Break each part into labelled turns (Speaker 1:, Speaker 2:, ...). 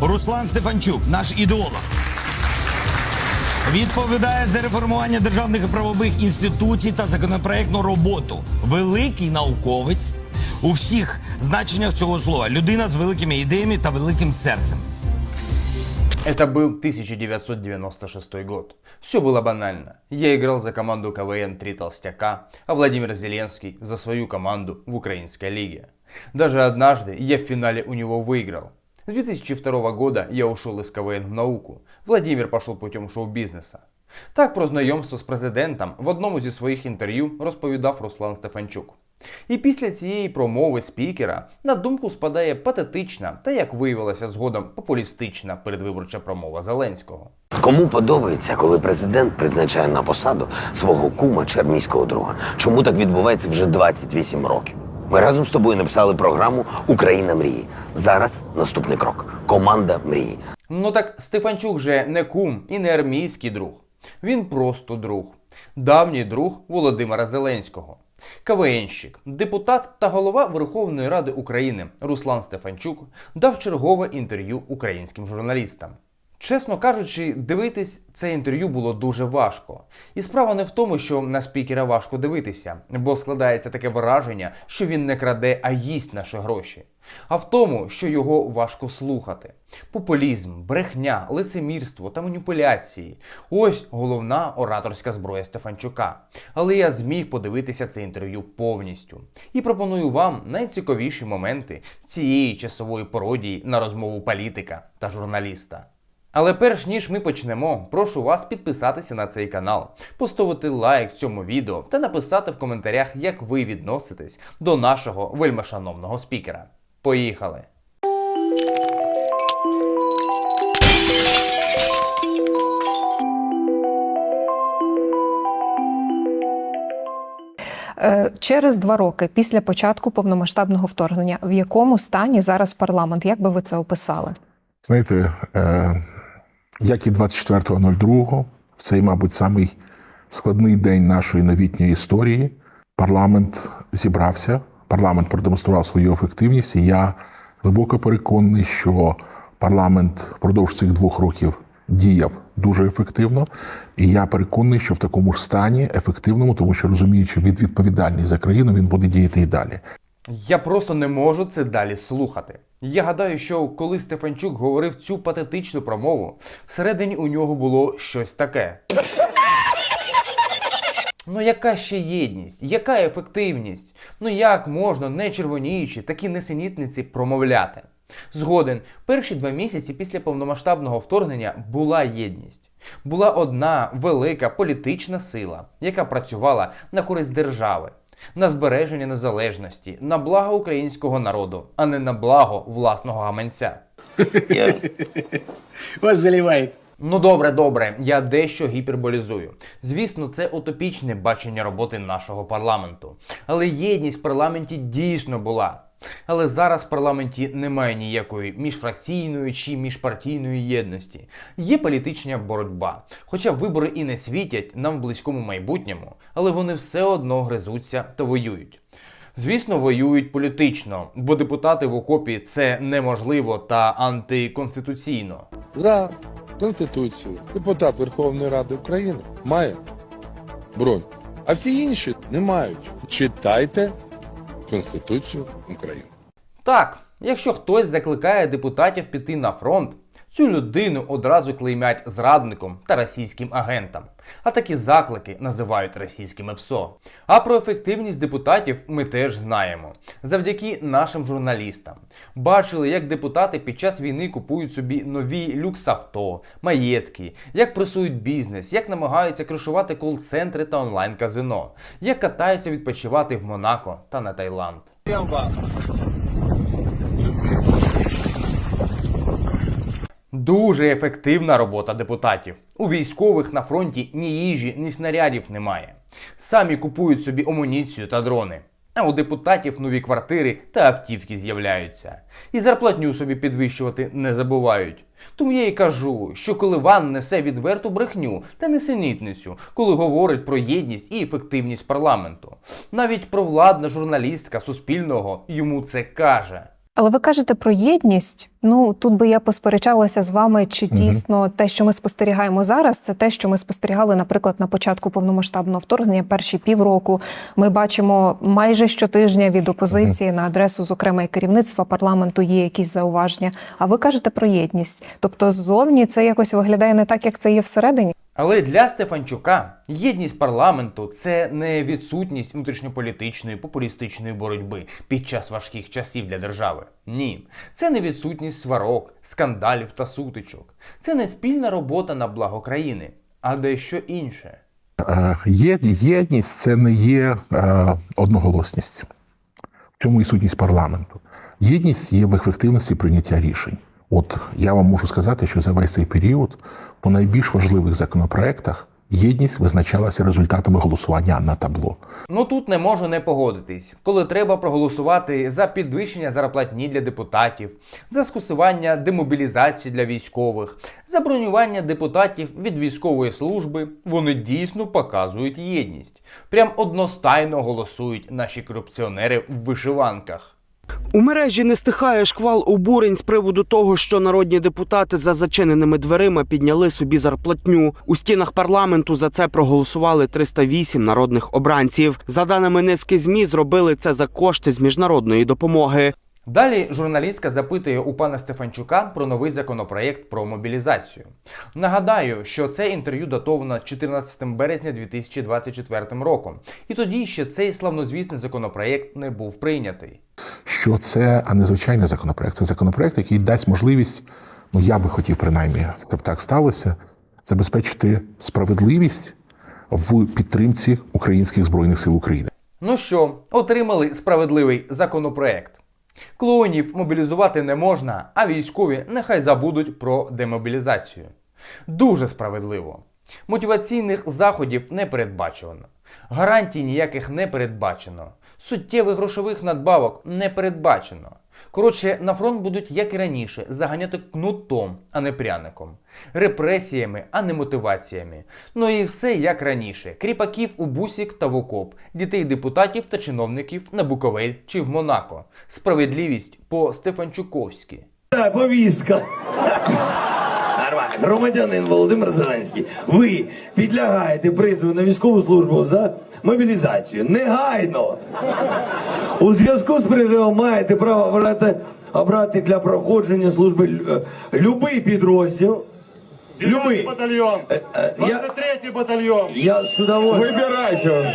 Speaker 1: Руслан Стефанчук, наш ідеолог. Відповідає за реформування державних і правових інституцій та законопроектну роботу. Великий науковець у всіх значеннях цього слова. Людина з великими ідеями та великим серцем.
Speaker 2: Это был 1996 год. Все было банально. Я играл за команду КВН «Три толстяка», а Владимир Зеленский за свою команду в Украинской лиге. Даже однажды я в финале у него выиграл. С 2002 года я ушел из КВН в науку. Владимир пошел путем шоу-бізнеса. Так про знайомство з президентом в одному зі своїх інтерв'ю розповідав Руслан Стефанчук. І після цієї промови спікера на думку спадає патетична та, як виявилося згодом, популістична передвиборча промова Зеленського.
Speaker 3: Кому подобається, коли президент призначає на посаду свого кума чи друга? Чому так відбувається вже 28 років? Ми разом з тобою написали програму Україна мрії. Зараз наступний крок команда мрії.
Speaker 2: Ну так Стефанчук же не кум і не армійський друг. Він просто друг. Давній друг Володимира Зеленського. КВНщик, депутат та голова Верховної Ради України Руслан Стефанчук дав чергове інтерв'ю українським журналістам. Чесно кажучи, дивитись це інтерв'ю було дуже важко. І справа не в тому, що на спікера важко дивитися, бо складається таке враження, що він не краде, а їсть наші гроші. А в тому, що його важко слухати. Популізм, брехня, лицемірство та маніпуляції ось головна ораторська зброя Стефанчука. Але я зміг подивитися це інтерв'ю повністю і пропоную вам найцікавіші моменти цієї часової пародії на розмову політика та журналіста. Але перш ніж ми почнемо, прошу вас підписатися на цей канал, поставити лайк цьому відео та написати в коментарях, як ви відноситесь до нашого вельмишановного спікера. Поїхали!
Speaker 4: Е, Через два роки після початку повномасштабного вторгнення, в якому стані зараз парламент? Як би ви це описали?
Speaker 5: Знаєте, е, як і 24.02, в цей, мабуть, самий складний день нашої новітньої історії, парламент зібрався, парламент продемонстрував свою ефективність, і я глибоко переконаний, що парламент впродовж цих двох років діяв дуже ефективно. І я переконаний, що в такому ж стані ефективному, тому що розуміючи від відповідальність за країну, він буде діяти і далі.
Speaker 2: Я просто не можу це далі слухати. Я гадаю, що коли Стефанчук говорив цю патетичну промову, всередині у нього було щось таке. Ну яка ще єдність? Яка ефективність? Ну як можна, не червоніючи, такі несенітниці промовляти? Згоден, перші два місяці після повномасштабного вторгнення була єдність. Була одна велика політична сила, яка працювала на користь держави, на збереження незалежності, на благо українського народу, а не на благо власного гаманця.
Speaker 6: Вас заливает.
Speaker 2: Ну добре, добре, я дещо гіперболізую. Звісно, це утопічне бачення роботи нашого парламенту. Але єдність в парламенті дійсно була. Але зараз в парламенті немає ніякої міжфракційної чи міжпартійної єдності. Є політична боротьба. Хоча вибори і не світять нам в близькому майбутньому, але вони все одно гризуться та воюють. Звісно, воюють політично, бо депутати в окопі це неможливо та антиконституційно.
Speaker 7: За Конституцію депутат Верховної Ради України має бронь, а всі інші не мають. Читайте Конституцію України.
Speaker 2: Так, якщо хтось закликає депутатів піти на фронт, цю людину одразу клеймять зрадником та російським агентом. А такі заклики називають російськими ПСО. А про ефективність депутатів ми теж знаємо. Завдяки нашим журналістам. Бачили, як депутати під час війни купують собі нові люкс-авто, маєтки, як пресують бізнес, як намагаються кришувати кол-центри та онлайн-казино, як катаються відпочивати в Монако та на Таїланд. Дуже ефективна робота депутатів. У військових на фронті ні їжі, ні снарядів немає. Самі купують собі амуніцію та дрони. А у депутатів нові квартири та автівки з'являються. І зарплатню собі підвищувати не забувають. Тому я і кажу, що коли Ван несе відверту брехню та несенітницю, коли говорить про єдність і ефективність парламенту. Навіть провладна журналістка Суспільного йому це каже.
Speaker 4: Але ви кажете про єдність. Ну тут би я посперечалася з вами, чи дійсно те, що ми спостерігаємо зараз, це те, що ми спостерігали, наприклад, на початку повномасштабного вторгнення, перші півроку. Ми бачимо майже щотижня від опозиції на адресу, зокрема, і керівництва парламенту є якісь зауваження. А ви кажете про єдність. Тобто, ззовні це якось виглядає не так, як це є всередині.
Speaker 2: Але для Стефанчука єдність парламенту це не відсутність внутрішньополітичної популістичної боротьби під час важких часів для держави. Ні, це не відсутність сварок, скандалів та сутичок. Це не спільна робота на благо країни, а дещо інше.
Speaker 5: Е, єдність це не є е, одноголосність. В цьому і сутність парламенту. Єдність є в ефективності прийняття рішень. От я вам можу сказати, що за весь цей період по найбільш важливих законопроектах єдність визначалася результатами голосування на табло.
Speaker 2: Ну тут не можу не погодитись, коли треба проголосувати за підвищення зарплатні для депутатів, за скасування демобілізації для військових, за бронювання депутатів від військової служби, вони дійсно показують єдність. Прям одностайно голосують наші корупціонери в вишиванках.
Speaker 8: У мережі не стихає шквал обурень з приводу того, що народні депутати за зачиненими дверима підняли собі зарплатню. У стінах парламенту за це проголосували 308 народних обранців. За даними низки змі, зробили це за кошти з міжнародної допомоги.
Speaker 2: Далі журналістка запитує у пана Стефанчука про новий законопроєкт про мобілізацію. Нагадаю, що це інтерв'ю датовано 14 березня 2024 роком, і тоді ще цей славнозвісний законопроєкт не був прийнятий.
Speaker 5: Що це а незвичайний законопроект. Це законопроект, який дасть можливість, ну я би хотів принаймні, щоб так сталося, забезпечити справедливість в підтримці українських збройних сил України.
Speaker 2: Ну що, отримали справедливий законопроект. Клоунів мобілізувати не можна, а військові нехай забудуть про демобілізацію. Дуже справедливо. Мотиваційних заходів не передбачено. Гарантій ніяких не передбачено. Суттєвих грошових надбавок не передбачено. Коротше, на фронт будуть, як і раніше, заганяти кнутом, а не пряником, репресіями, а не мотиваціями. Ну і все як раніше: кріпаків у бусік та в окоп, дітей депутатів та чиновників на Буковель чи в Монако. Справедливість по Стефанчуковськи.
Speaker 9: Повістка. Нормально. Громадянин Володимир Зеленський, ви підлягаєте призову на військову службу за мобілізацію. Негайно. У зв'язку з призовом маєте право обрати, обрати для проходження служби е, любий підрозділ. Любий.
Speaker 10: батальйон.
Speaker 9: Е, е, Я,
Speaker 10: 23-й батальйон.
Speaker 9: я з удовольствием.
Speaker 7: Вибирайте.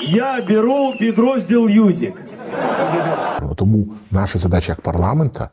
Speaker 9: Я беру підрозділ Юзік.
Speaker 5: Ну, Тому наша задача як парламента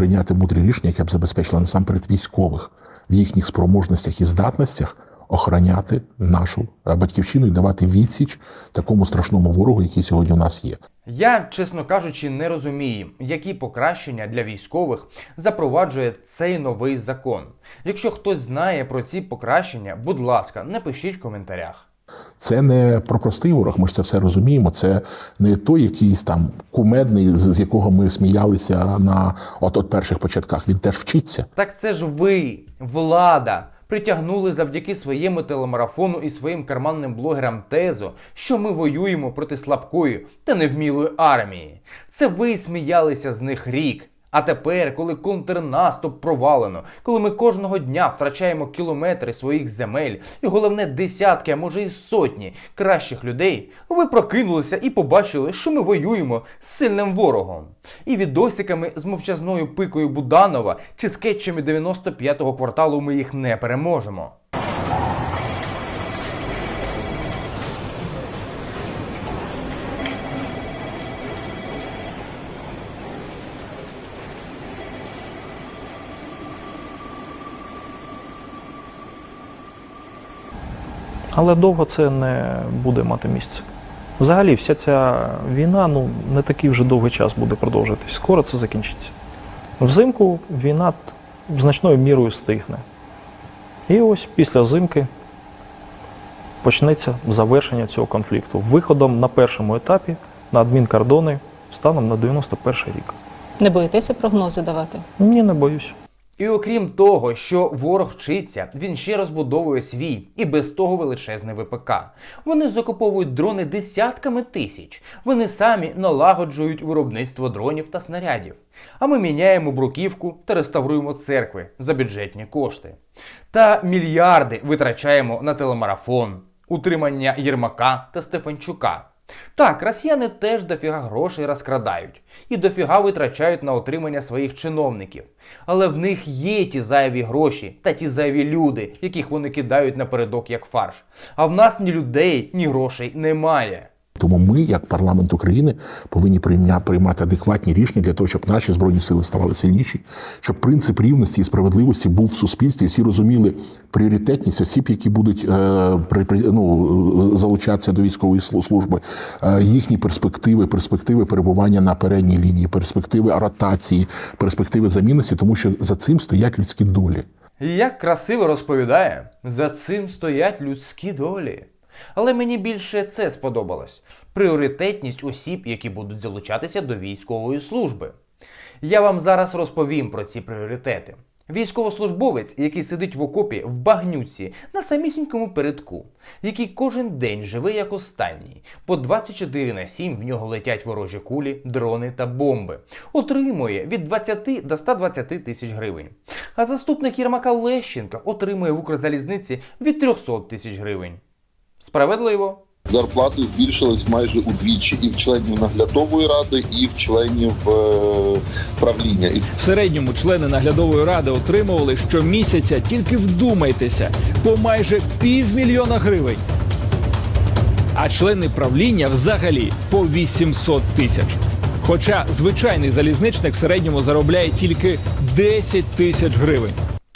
Speaker 5: прийняти мудрі рішення, яке б забезпечило насамперед військових в їхніх спроможностях і здатностях охороняти нашу е, батьківщину і давати відсіч такому страшному ворогу, який сьогодні у нас є.
Speaker 2: Я, чесно кажучи, не розумію, які покращення для військових запроваджує цей новий закон. Якщо хтось знає про ці покращення, будь ласка, напишіть в коментарях.
Speaker 5: Це не про простий ворог, ми ж це все розуміємо. Це не той якийсь там кумедний, з якого ми сміялися на от, от перших початках. Він теж вчиться.
Speaker 2: Так це ж ви, влада, притягнули завдяки своєму телемарафону і своїм карманним блогерам тезу, що ми воюємо проти слабкої та невмілої армії. Це ви сміялися з них рік. А тепер, коли контрнаступ провалено, коли ми кожного дня втрачаємо кілометри своїх земель, і головне десятки, а може і сотні кращих людей, ви прокинулися і побачили, що ми воюємо з сильним ворогом. І відосиками з мовчазною пикою Буданова чи скетчами 95-го кварталу ми їх не переможемо.
Speaker 11: Але довго це не буде мати місце. Взагалі, вся ця війна ну, не такий вже довгий час буде продовжуватись. Скоро це закінчиться. Взимку війна значною мірою стигне. І ось після зимки почнеться завершення цього конфлікту виходом на першому етапі на адмінкордони станом на 91 рік.
Speaker 12: Не боїтеся прогнози давати?
Speaker 11: Ні, не боюсь.
Speaker 2: І окрім того, що ворог вчиться, він ще розбудовує свій і без того величезний ВПК. Вони закуповують дрони десятками тисяч. Вони самі налагоджують виробництво дронів та снарядів. А ми міняємо бруківку та реставруємо церкви за бюджетні кошти. Та мільярди витрачаємо на телемарафон, утримання Єрмака та Стефанчука. Так, росіяни теж дофіга грошей розкрадають і дофіга витрачають на отримання своїх чиновників. Але в них є ті зайві гроші та ті зайві люди, яких вони кидають напередок як фарш. А в нас ні людей, ні грошей немає.
Speaker 5: Тому ми, як парламент України, повинні приймати адекватні рішення для того, щоб наші збройні сили ставали сильніші, щоб принцип рівності і справедливості був в суспільстві. Всі розуміли пріоритетність осіб, які будуть е, ну, залучатися до військової служби, е, їхні перспективи, перспективи перебування на передній лінії, перспективи ротації, перспективи замінності, тому що за цим стоять людські долі.
Speaker 2: Як красиво розповідає, за цим стоять людські долі. Але мені більше це сподобалось: пріоритетність осіб, які будуть залучатися до військової служби. Я вам зараз розповім про ці пріоритети. Військовослужбовець, який сидить в окопі в багнюці на самісінькому передку, який кожен день живе як останній, по 24 на 7 в нього летять ворожі кулі, дрони та бомби, отримує від 20 до 120 тисяч гривень. А заступник Єрмака Лещенка отримує в Укрзалізниці від 300 тисяч гривень. Справедливо.
Speaker 10: Зарплати збільшились майже удвічі і в членів наглядової ради, і в членів е, правління. І
Speaker 12: В середньому члени наглядової ради отримували щомісяця, тільки вдумайтеся, по майже півмільйона гривень. А члени правління взагалі по 800 тисяч. Хоча звичайний залізничник в середньому заробляє тільки 10 тисяч гривень.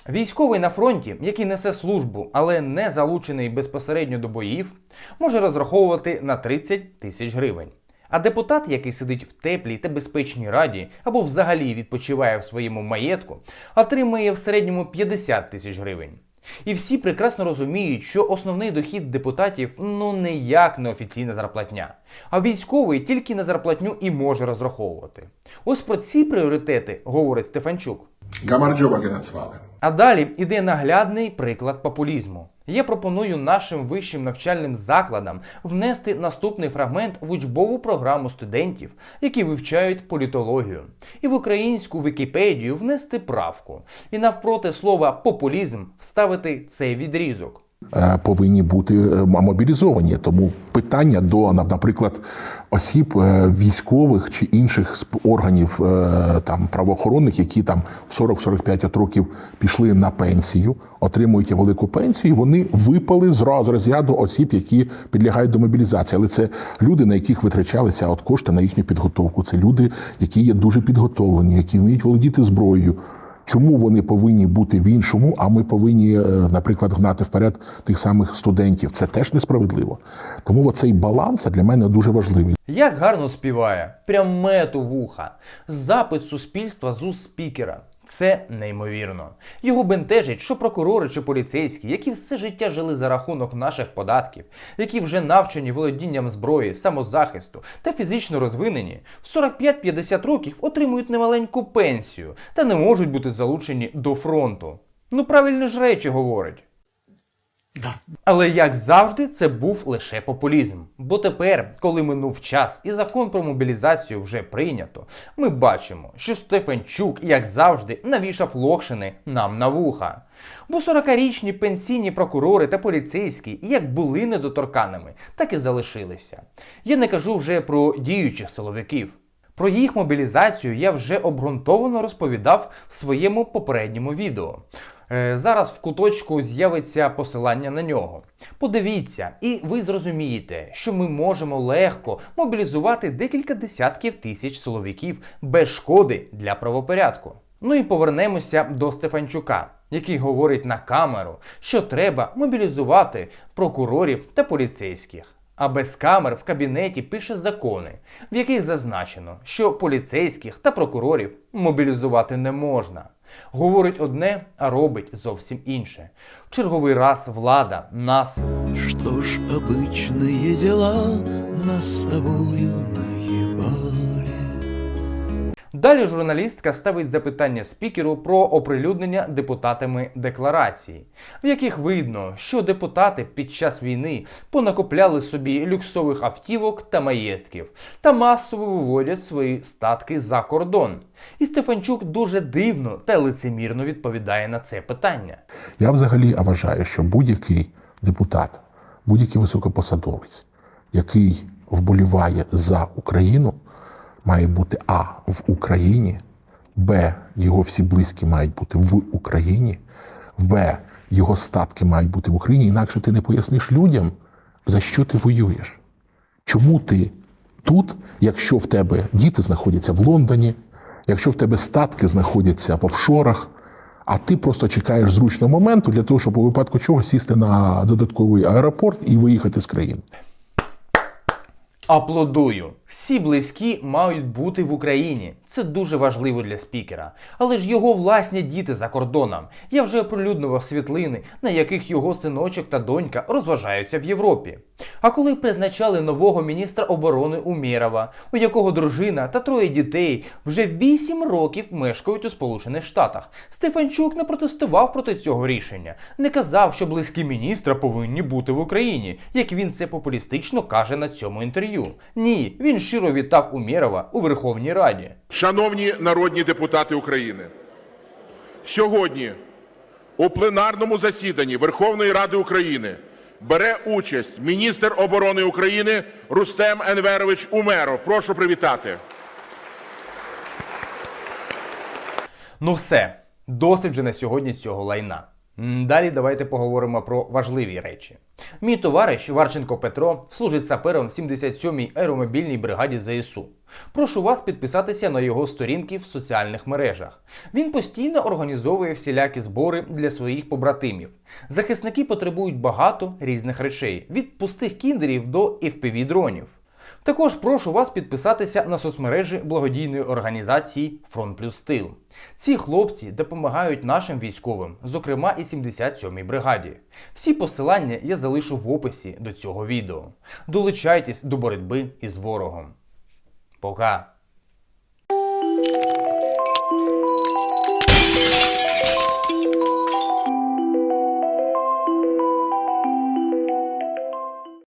Speaker 2: Військовий на фронті, який несе службу, але не залучений безпосередньо до боїв, може розраховувати на 30 тисяч гривень. А депутат, який сидить в теплій та безпечній раді або взагалі відпочиває в своєму маєтку, отримує в середньому 50 тисяч гривень. І всі прекрасно розуміють, що основний дохід депутатів ну ніяк не офіційна зарплатня. А військовий тільки на зарплатню і може розраховувати. Ось про ці пріоритети говорить Стефанчук.
Speaker 5: Гамарджоба назвали.
Speaker 2: А далі іде наглядний приклад популізму. Я пропоную нашим вищим навчальним закладам внести наступний фрагмент в учбову програму студентів, які вивчають політологію, і в українську Вікіпедію внести правку, і навпроти слова популізм вставити цей відрізок.
Speaker 5: Е, повинні бути е, мобілізовані. Тому питання до, наприклад, осіб е, військових чи інших органів там правоохоронних, які там в 40-45 років пішли на пенсію, отримують велику пенсію. Вони випали з розряду осіб, які підлягають до мобілізації. Але це люди, на яких витрачалися от кошти на їхню підготовку. Це люди, які є дуже підготовлені, які вміють володіти зброєю. Чому вони повинні бути в іншому, а ми повинні, е, наприклад, гнати вперед тих самих студентів? Це теж несправедливо. Тому оцей баланс для мене дуже важливий.
Speaker 2: Як гарно співає, прям мету вуха. Запит суспільства з спікера. Це неймовірно. Його бентежить, що прокурори чи поліцейські, які все життя жили за рахунок наших податків, які вже навчені володінням зброї, самозахисту та фізично розвинені, в 45-50 років отримують немаленьку пенсію та не можуть бути залучені до фронту. Ну правильно ж речі говорить. Але як завжди, це був лише популізм. Бо тепер, коли минув час і закон про мобілізацію вже прийнято, ми бачимо, що Стефанчук, як завжди, навішав локшини нам на вуха. Бо 40-річні пенсійні прокурори та поліцейські як були недоторканими, так і залишилися. Я не кажу вже про діючих силовиків. Про їх мобілізацію я вже обґрунтовано розповідав в своєму попередньому відео. Е, Зараз в куточку з'явиться посилання на нього. Подивіться, і ви зрозумієте, що ми можемо легко мобілізувати декілька десятків тисяч силовиків без шкоди для правопорядку. Ну і повернемося до Стефанчука, який говорить на камеру, що треба мобілізувати прокурорів та поліцейських. А без камер в кабінеті пише закони, в яких зазначено, що поліцейських та прокурорів мобілізувати не можна. Говорить одне, а робить зовсім інше. В черговий раз влада нас
Speaker 13: Що ж, обичні діла нас з тобою наебали.
Speaker 2: Далі журналістка ставить запитання спікеру про оприлюднення депутатами декларації, в яких видно, що депутати під час війни понакопляли собі люксових автівок та маєтків та масово виводять свої статки за кордон. І Стефанчук дуже дивно та лицемірно відповідає на це питання.
Speaker 5: Я взагалі вважаю, що будь-який депутат, будь-який високопосадовець, який вболіває за Україну, має бути А в Україні, Б. Його всі близькі мають бути в Україні, В. Його статки мають бути в Україні. Інакше ти не поясниш людям, за що ти воюєш. Чому ти тут, якщо в тебе діти знаходяться в Лондоні, якщо в тебе статки знаходяться в офшорах, а ти просто чекаєш зручного моменту для того, щоб у випадку чого сісти на додатковий аеропорт і виїхати з країни.
Speaker 2: Аплодую. Всі близькі мають бути в Україні. Це дуже важливо для спікера. Але ж його власні діти за кордоном. Я вже оприлюднював світлини, на яких його синочок та донька розважаються в Європі. А коли призначали нового міністра оборони Умєрова, у якого дружина та троє дітей вже 8 років мешкають у Сполучених Штатах, Стефанчук не протестував проти цього рішення, не казав, що близькі міністра повинні бути в Україні, як він це популістично каже на цьому інтерв'ю. Ні, він щиро вітав Умєрова у Верховній Раді.
Speaker 14: Шановні народні депутати України, сьогодні у пленарному засіданні Верховної Ради України бере участь міністр оборони України Рустем Енверович Умеров. Прошу привітати.
Speaker 2: Ну все, досить вже на сьогодні цього лайна. Далі давайте поговоримо про важливі речі. Мій товариш Варченко Петро служить сапером в 77-й аеромобільній бригаді ЗСУ. Прошу вас підписатися на його сторінки в соціальних мережах. Він постійно організовує всілякі збори для своїх побратимів. Захисники потребують багато різних речей від пустих кіндерів до fpv дронів. Також прошу вас підписатися на соцмережі благодійної організації Фронт Плюс Стил. Ці хлопці допомагають нашим військовим, зокрема і 77-й бригаді. Всі посилання я залишу в описі до цього відео. Долучайтесь до боротьби із ворогом. Пока!